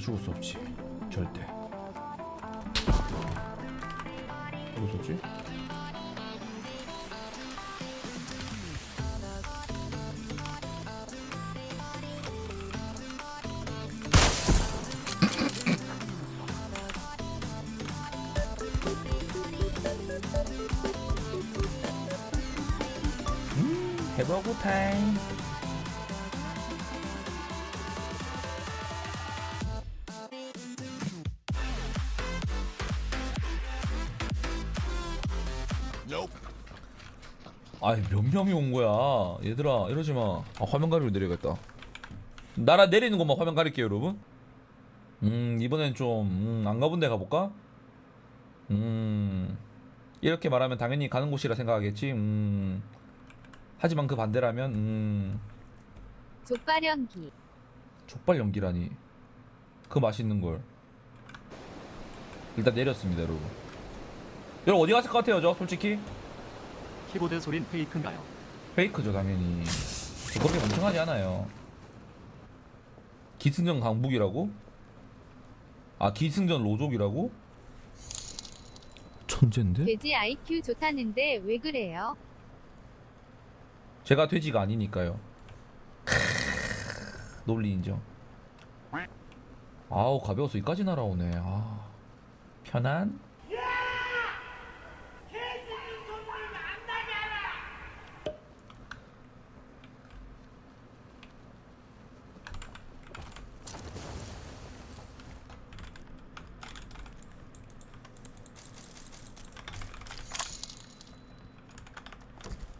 죽을 수 없지. 절대. 죽을 수 없지? 음, 해버고 타임 아이 몇 명이 온 거야? 얘들아 이러지 마. 아, 화면 가리로 내려야겠다. 나라 내리는 것만 화면 가릴게요 여러분. 음 이번엔 좀안 가본 데 가볼까? 음 이렇게 말하면 당연히 가는 곳이라 생각하겠지? 음 하지만 그 반대라면 음. 족발 연기. 족발 연기라니. 그 맛있는 걸. 일단 내렸습니다 여러분. 여러분 어디 갔을 것 같아요 저? 솔직히 키보드 소린 페이크인가요? 페이크죠 당연히 저 그렇게 멍청하지 않아요 기승전 강북이라고? 아 기승전 로족이라고? 천재인데? 돼지 IQ 좋다는데 왜 그래요? 제가 돼지가 아니니까요 크으, 논리 인정 아우 가벼워서 이까지 날아오네 아 편안?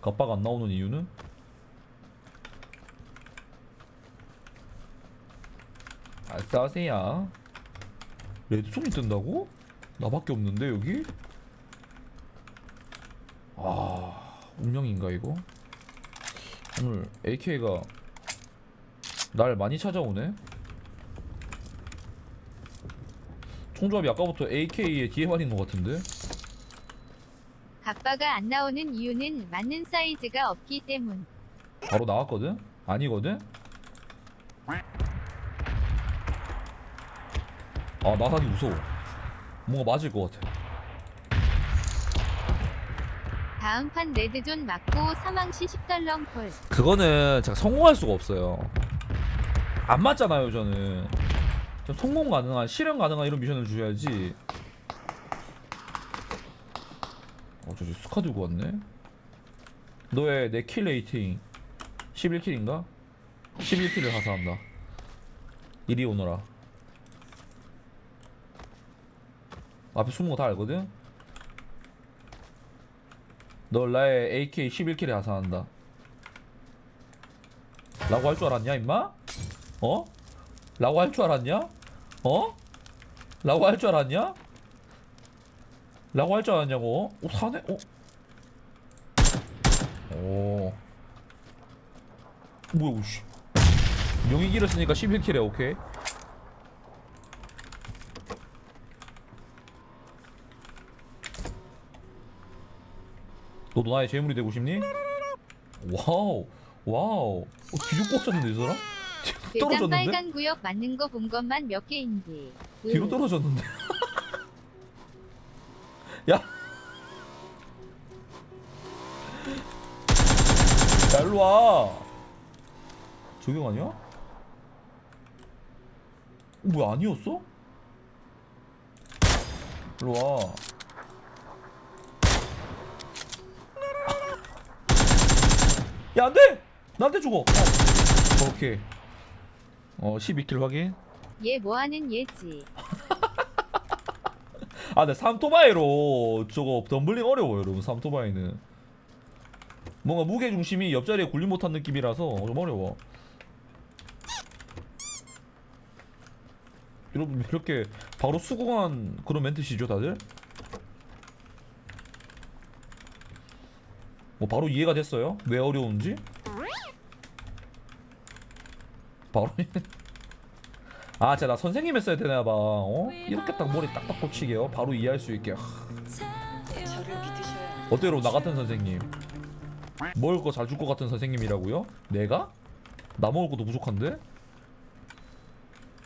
갑박 안 나오는 이유는? 아싸세야 레드송이 뜬다고? 나밖에 없는데 여기? 아 운명인가 이거? 오늘 AK가 날 많이 찾아오네 총조합이 아까부터 뒤에만 있는 것 같은데? 각바가 안 나오는 이유는 맞는 사이즈가 없기 때문. 바로 나왔거든? 아니거든? 아 나가기 무서워 뭔가 맞을 것 같아 다음 판 레드존 맞고 사망 시 10달러 콜. 그거는 제가 성공할 수가 없어요 안 맞잖아요 저는 좀 성공 가능한 실현 가능한 이런 미션을 주셔야지 어 저기 스카 들고 왔네 너의 내킬 레이팅 11킬인가? 11킬을 하사한다 이리 오너라 앞에 숨은 거 다 알거든? 너 나의 AK 11킬에 하사한다 라고 할 줄 알았냐 임마? 어? 라고 할 줄 알았냐? 어? 라고 할 줄 알았냐? 라고 할줄 알았냐고? 어 사네? 어? 오 뭐야 우씨 명이 길었으니까 11킬에 오케이 너도 나의 재물이 되고 싶니? 와우 와우 어, 뒤로 꽂혔는데 이 사람? 대장 떨어졌는데? 빨간 구역 맞는 거 본 것만 몇 개인데. 으, 뒤로 떨어졌는데 야! 야 일로와 저격 아니야? 어, 뭐야 아니었어? 일로 와 야 안 돼! 나한테 죽어 어. 오케이 어 12킬 확인 얘 뭐하는 얘지. 아, 근데 삼토바이로 저거 덤블링 어려워요, 여러분. 삼토바이는 뭔가 무게 중심이 옆자리에 굴림 못한 느낌이라서 좀 어려워. 여러분 이렇게 바로 수긍한 그런 멘트시죠, 다들? 뭐 바로 이해가 됐어요? 왜 어려운지? 바로 아, 진짜 나 선생님 했어야 되나 봐. 어? 이렇게 딱 머리 딱딱 고치게요. 바로 이해할 수 있게. 하, 저를 믿으셔야 어때요? 나 같은 선생님. 먹을 거 잘 줄 것 같은 선생님이라고요? 내가? 나 먹을 것도 부족한데?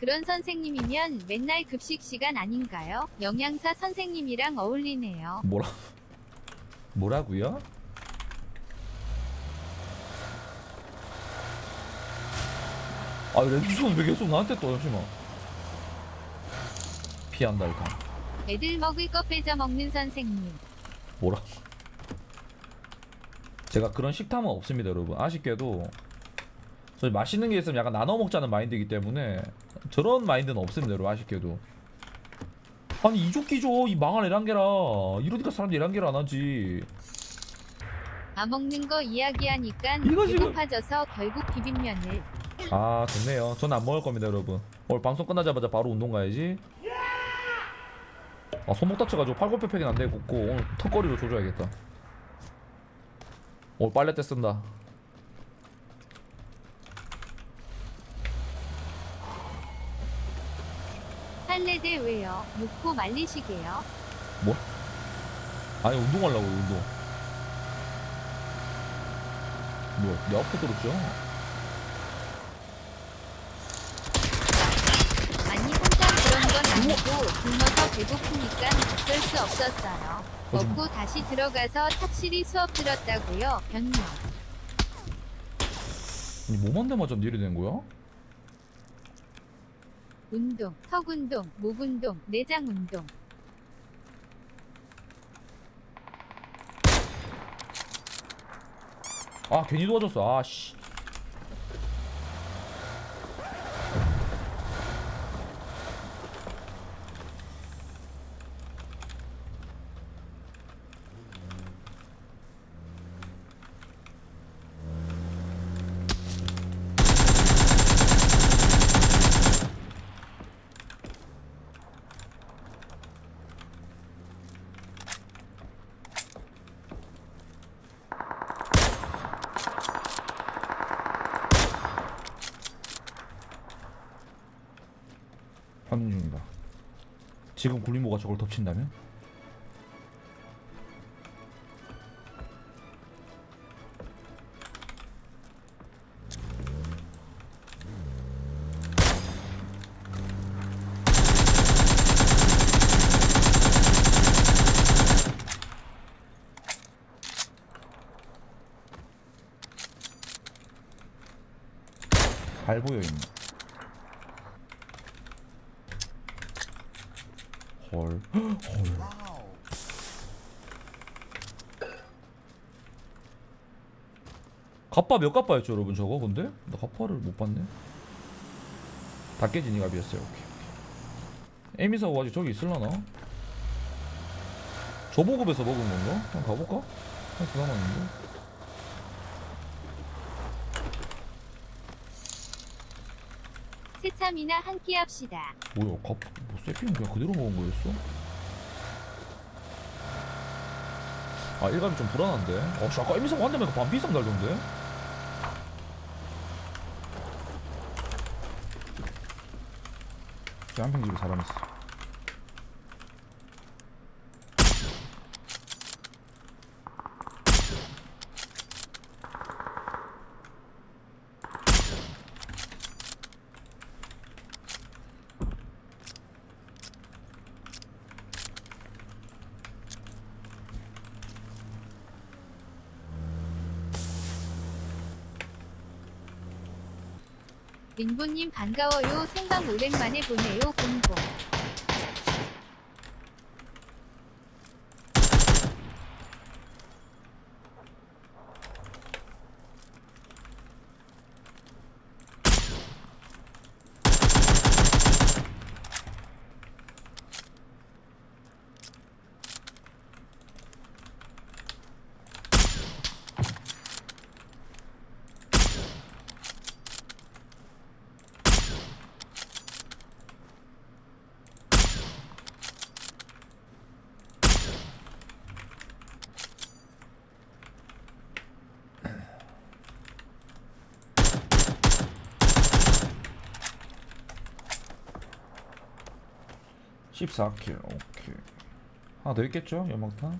그런 선생님이면 맨날 급식 시간 아닌가요? 영양사 선생님이랑 어울리네요. 뭐라 뭐라고요? 아 레드존 왜 계속 나한테 또 잠시만 피한다 일단. 애들 먹을 거 뺏어 먹는 선생님. 뭐라? 제가 그런 식탐은 없습니다 여러분. 아쉽게도 저희 맛있는 게 있으면 약간 나눠 먹자는 마인드이기 때문에 저런 마인드는 없습니다 여러분 아쉽게도. 아니 이족기죠 이 망한 에란게라. 이러니까 사람들이 에란게를 안 하지. 아 먹는 거 이야기하니까 이거 지금- 배고파져서 결국 비빔면을 아 좋네요. 저는 안 먹을 겁니다 여러분. 오늘 방송 끝나자마자 바로 운동 가야지. 아 손목 다쳐가지고 팔굽혀펴기는 안 되고 오늘 턱걸이로 조져야겠다. 오늘 빨래대 쓴다. 할래대 왜요? 묵고 말리시게요. 뭐? 아니 운동하려고 운동. 뭐야 내 앞에 떨어져 아니 항상 아니고 굶어서 배고프니까 어쩔 수 없었어요. 어, 좀- 먹고 다시 들어가서 탁실이 수업 들었다고요. 변명. 아니 뭐만 대맞아 이래 된 거야? 운동, 턱 운동, 목 운동, 내장 운동. 아 괜히 도와줬어 아씨 확인 중이다 지금 굴림보가 저걸 덮친다면? 발보여 있네 헐. 헐. 갑바 몇 갑바였죠 여러분 저거 근데? 나 갑바를 못 봤네 다 깨진 이 값이었어요 오케이 오케이 에미사고 아직 저기 있을라나? 저 보급에서 먹은 건가? 한번 가볼까? 한 그나마 있는데 새참이나 한 끼 합시다. 뭐야 갑.. 뭐 세피는 그냥 그대로 먹은 거였어? 아 일감이 좀 불안한데? 어 씨, 아까 에미사고 한 대면 반피 이상 달던데? 한평 집에 사람 있어 민구님 반가워요. 생방 오랜만에 보네요. 공공. 14킬 오케이. 하나 더 있겠죠? 연막탄?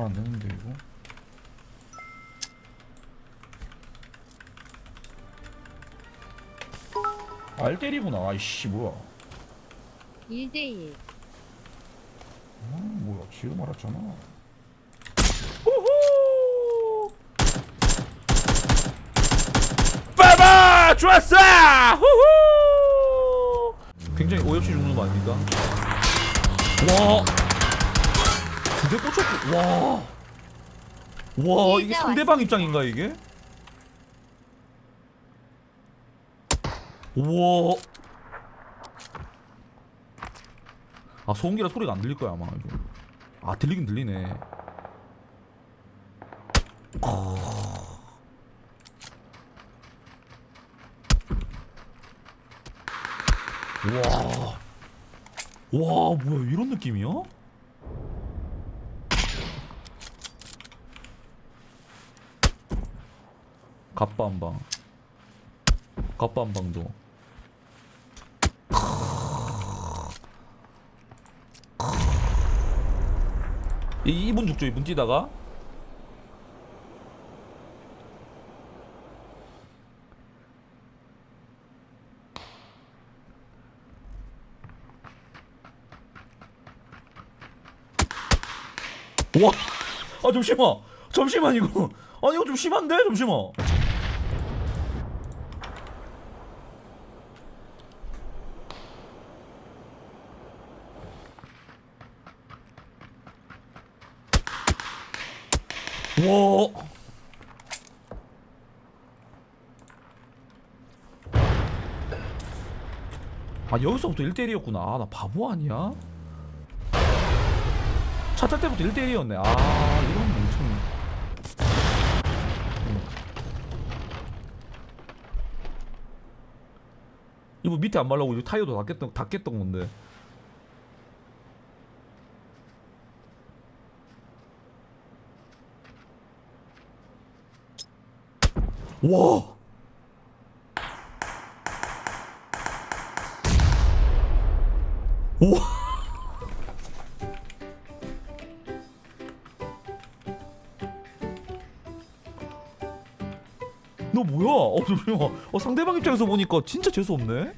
말 안 되는데 이거. 알테리구나. 아이씨 뭐야. 1대1 아, 뭐야 지금 알았잖아. 우후! 빠바 좋았어. 후후! 굉장히 오엽시 죽는 거 아닙니까? 와. 두대 꽂혔고 와. 와 이게 상대방 입장인가 이게? 우와. 아 소음기라 소리가 안 들릴 거야 아마 이거. 아 들리긴 들리네. 와. 와 뭐야 이런 느낌이야? 갑반방. 갑반방도. 이 이분 죽죠 이분 뛰다가 와, 아 잠시만, 잠시만 이거, 아니 이거 좀 심한데 잠시만. 와. 아 여기서부터 1대1이었구나. 아, 나 바보 아니야? 차 탈 때부터 1대1이었네. 아 이런 멍청이. 응. 이거 밑에 안 말라고 이거 타이어도 다 깼던 건데. 와 우와 너 뭐야? 어 어, 상대방 입장에서 보니까 진짜 재수 없네